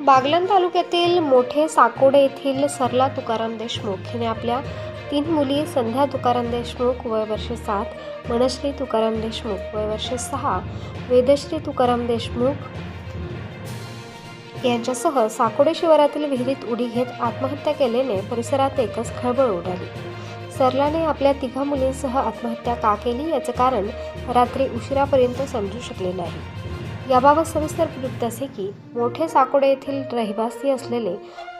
बागलाण तालुक्यातील मोठे साकोडे येथील सरला तुकाराम देशमुख हिने आपल्या तीन मुली संध्या तुकाराम देशमुख वय वर्ष सात मनश्री तुकाराम देशमुख वय वर्ष सहा वेदश्री तुकाराम देशमुख यांच्यासह साकोडे शिवारातील विहिरीत उडी घेत आत्महत्या केल्याने परिसरात एकच खळबळ उडाली. सरलाने आपल्या तिघा मुलींसह आत्महत्या का केली याचे कारण रात्री उशिरापर्यंत समजू शकले नाही. याबाबत सविस्तर वृत्त असे की मोठे साकोडे येथील रहिवासी असलेले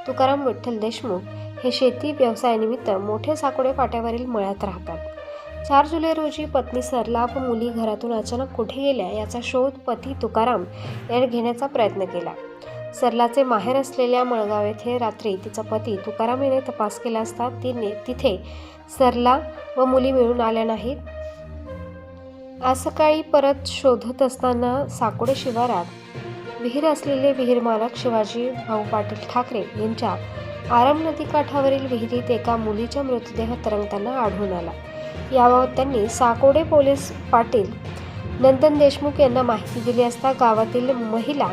तुकाराम विठ्ठल देशमुख हे शेती व्यवसायानिमित्त मोठे साकोडे फाट्यावरील मळ्यात राहतात. चार जुलै रोजी पत्नी सरला व मुली घरातून अचानक कुठे गेल्या याचा शोध पती तुकाराम याने घेण्याचा प्रयत्न केला. सरलाचे माहेर असलेल्या मळगाव येथे रात्री तिचा पती तुकाराम याने तपास केला असता तिने तिथे सरला व मुली मिळून आल्या नाहीत. आज सकाळी परत शोधत असताना साकोडे शिवारात विहीर असलेले विहीर मालक शिवाजी भाऊ पाटील ठाकरे यांच्या आराम नदी काठावरील विहिरीत एका मुलीचा मृतदेह तरंगताना आढळून आला. याबाबत त्यांनी साकोडे पोलीस पाटील नंदन देशमुख यांना माहिती दिली असता गावातील महिला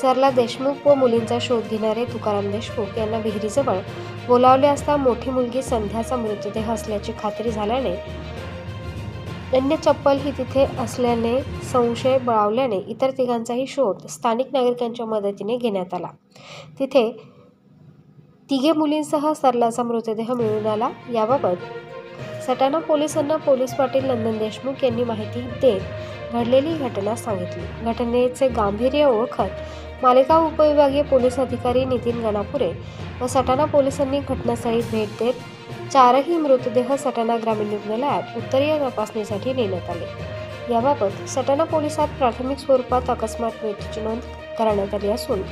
सरला देशमुख व मुलींचा शोध घेणारे तुकाराम देशमुख यांना विहिरीजवळ बोलावले असता मोठी मुलगी संध्याचा मृतदेह असल्याची खात्री झाल्याने अन्य चप्पल ही तिथे असल्याने संशय बळावल्याने इतर तिघांचाही शोध स्थानिक नागरिकांच्या मदतीने घेण्यात आला. तिथे तिघे मुलींसह सरलाचा मृतदेह मिळून आला. याबाबत सटाणा पोलिसांना पोलीस पाटील नंदन देशमुख यांनी माहिती देत घडलेली घटना सांगितली. घटनेचे गांभीर्य ओळखत मालेगाव उपविभागीय पोलीस अधिकारी नितीन गणापुरे व सटाणा पोलिसांनी घटनास्थळी भेट देत चारही मृतदेह सटाणा ग्रामीण रुग्णालयात उत्तरीय तपासणीसाठी नेण्यात आले. याबाबत सटाणा पोलिसात प्राथमिक स्वरूपात अकस्मात मृत्यूची नोंद करण्यात आली असून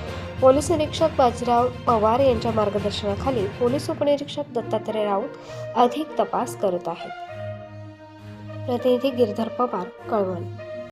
पोलीस निरीक्षक बाजीराव पवार यांच्या मार्गदर्शनाखाली पोलीस उपनिरीक्षक दत्तात्रय राऊत अधिक तपास करत आहेत. प्रतिनिधी गिरधर पवार कळवण.